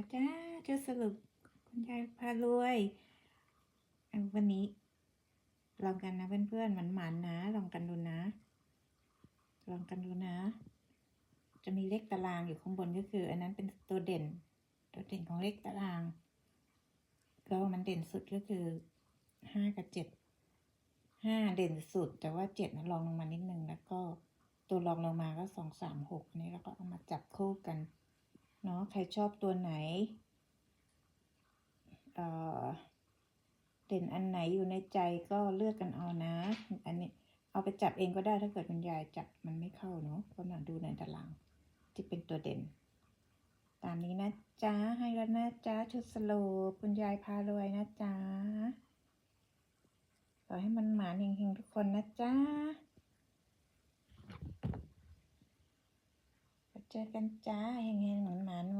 แล้วจ้าจะสรุปคุณยายพารวยวันนี้ ลองกันนะเพื่อนๆหมันๆนะ ลองกันดูนะ ลองกันดูนะ จะมีเลขตารางอยู่ข้างบนก็คือ อันนั้นเป็นตัวเด่น ตัวเด่นของเลขตาราง ก็มันเด่นสุดก็คือห้ากับเจ็ดห้าเด่นสุด แต่ว่าเจ็ดนะรองลงมานิดนึงแล้วก็ตัวรองลงมาก็สองสามหกอันนี้เราก็เอามาจับคู่กัน เนาะใครชอบตัวไหนเอ่อเด่นอันไหนอยู่ในใจก็เลือกกันเอานะ อันนี้เอาไปจับเองก็ได้ถ้าเกิดคุณยายจับมันไม่เข้าเนาะก็มาดูในตารางที่เป็นตัวเด่น ตามนี้นะจ๊ะให้แล้วนะจ๊ะชุดสโลปคุณยายพารวยนะจ๊ะขอให้มันหมานเฮงๆทุกคนนะจ๊ะ เจอกันจ้าแห่งๆหมานๆวันนี้นะจ๊ะ